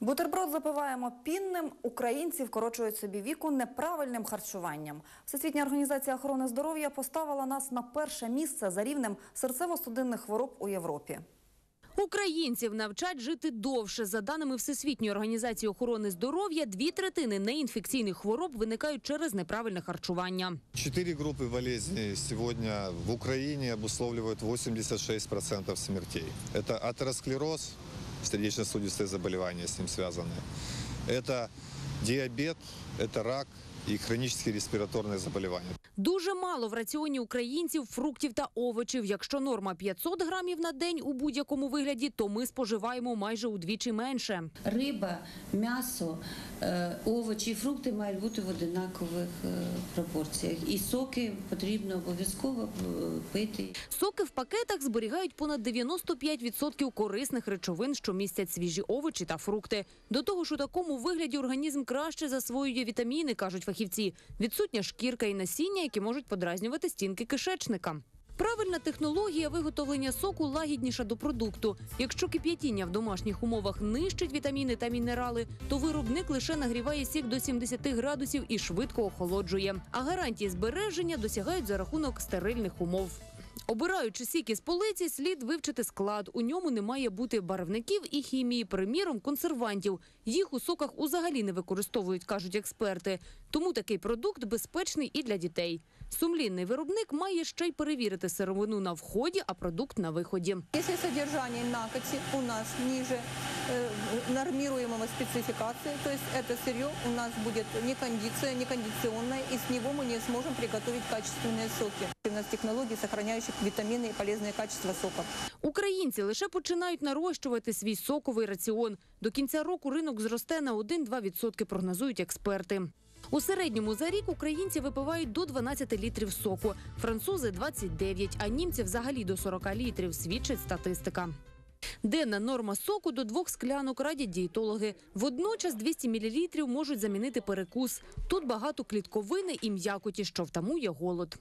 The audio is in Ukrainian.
Бутерброд запиваємо пінним. Українці вкорочують собі віку неправильним харчуванням. Всесвітня організація охорони здоров'я поставила нас на перше місце за рівнем серцево-судинних хвороб у Європі. Українців навчать жити довше. За даними Всесвітньої організації охорони здоров'я, дві третини неінфекційних хвороб виникають через неправильне харчування. Четыре группы болезней сегодня в Украине обусловливают 86% смертей. Это атеросклероз, сердечно-сосудистые заболевания с ним связаны. Это диабет, это рак и хронические респираторные заболевания. Дуже мало в раціоні українців фруктів та овочів. Якщо норма 500 грамів на день у будь-якому вигляді, то ми споживаємо майже удвічі менше. Риба, м'ясо, е, овочі, фрукти мають бути в одинакових е, пропорціях. І соки потрібно обов'язково е, пити. Соки в пакетах зберігають понад 95% корисних речовин, що містять свіжі овочі та фрукти. До того ж, у такому вигляді організм краще засвоює вітаміни, кажуть фахівці. Відсутня шкірка і насіння, які можуть подразнювати стінки кишечника. Правильна технологія виготовлення соку лагідніша до продукту. Якщо кип'ятіння в домашніх умовах нищить вітаміни та мінерали, то виробник лише нагріває сік до 70 градусів і швидко охолоджує. А гарантії збереження досягають за рахунок стерильних умов. Обираючи сік із полиці, слід вивчити склад. У ньому не має бути барвників і хімії, приміром, консервантів. Їх у соках узагалі не використовують, кажуть експерти. Тому такий продукт безпечний і для дітей. Сумлінний виробник має ще й перевірити сировину на вході, а продукт на виході. Если содержание накоти у нас ниже э, нормируемого спецификации, то есть это сырье у нас будет не кондиция, не кондиционное, и с него мы не сможем приготовить качественные соки. У нас технологии, сохраняющих витамины и полезные качества соков. Українці лише починають нарощувати свій соковий раціон. До кінця року ринок зросте на 1-2%, прогнозують експерти. У середньому за рік українці випивають до 12 літрів соку, французи 29, а німці взагалі до 40 літрів, свідчить статистика. Денна норма соку до двох склянок радять дієтологи. Водночас 200 мл можуть замінити перекус. Тут багато клітковини і м'якоті, що втамує голод.